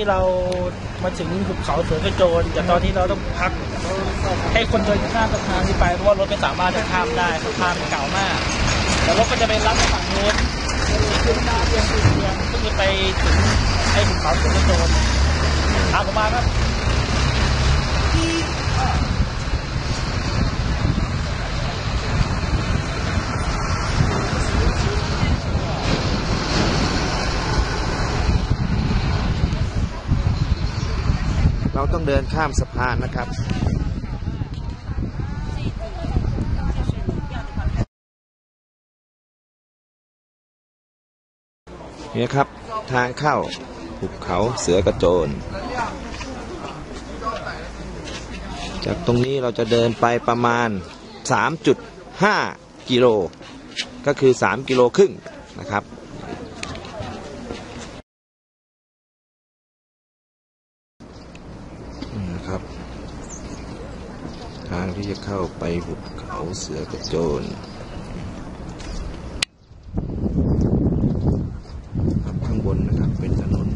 ที่เรามาถึงหุบเขาเสือกระโจนแต่ตอนนี้เราต้องพัก ให้คนเดินข้ามสะพานที่ไปเพราะว่ารถไม่สามารถจะข้ามได้สะพานเก่ามากแต่รถก็จะไปรับฝั่งนู้นขึ้นหน้าเรียงเรียงเพื่อจะไปถึงไอ้หุบเขาเสือกระโจนตามผมมาครับ เราต้องเดินข้ามสะพานนะครับนี่ครับทางเข้าหุบเขาเสือกระโจน จากตรงนี้เราจะเดินไปประมาณ 3.5 กิโล ก็คือ 3 กิโลครึ่งนะครับ นี่นะครับ ทางที่จะเข้าไปหุบเขาเสือกระโจนครับข้างบนนะครับเป็นถนน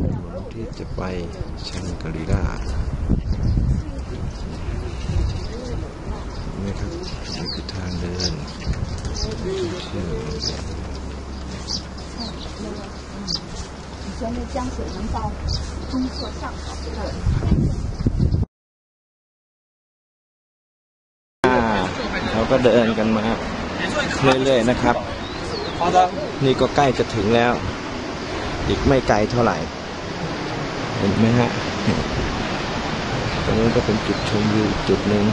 ถนนที่จะไปชังกรีลาเห็นไหมครับนี่คือทางเดินเชื่อม 以前的江水能到中侧上好 ก็เดินกันมาเรื่อยๆนะครับ นี่ก็ใกล้จะถึงแล้ว อีกไม่ไกลเท่าไหร่ เห็นไหมฮะตรงนี้ก็เป็นจุดชมวิวจุดหนึ่ง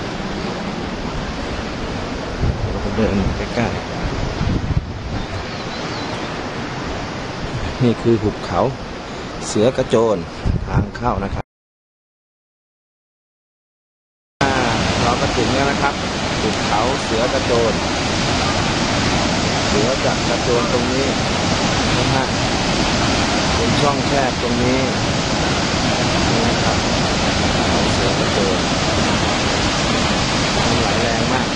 เราก็เดินใกล้ๆนี่คือหุบเขาเสือกระโจนทางเข้านะครับอ่าเราก็ถึงแล้วนะครับุดเขาเสือกระโจนเสือจะกระโจนตรงนี้นะฮะเป็นช่องแคบตรงนี้นะครับเขาเสือกระโจนมันไหลแรงมาก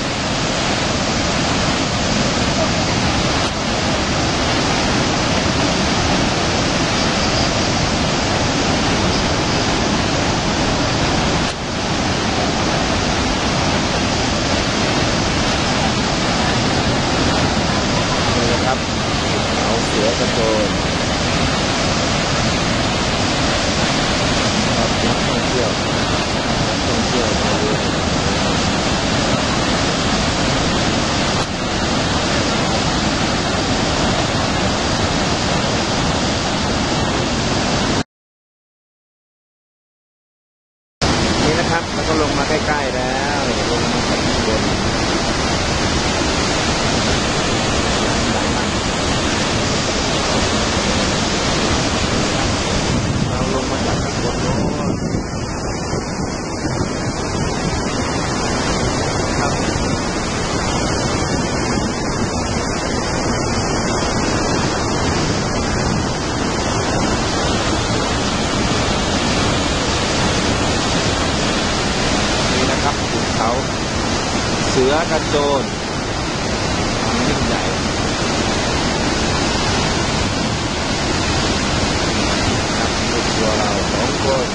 นี่นะครับ เขาเสือกระโจนครับนักท่องเที่ยวนักท่องเที่ยวมาเยอะนี่นะครับแล้วก็ลงมาใกล้ๆแล้วนี่ลงมาจากข้างบน เราลงมาจากข้างบนโน้นครับนี่นะครับภูเขา เสือกระโจนความยิ่งใหญ่ลูกตัวเราสองคน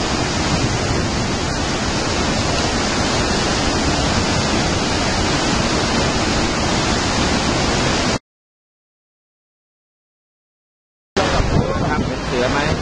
ครับเป็นเสือไหม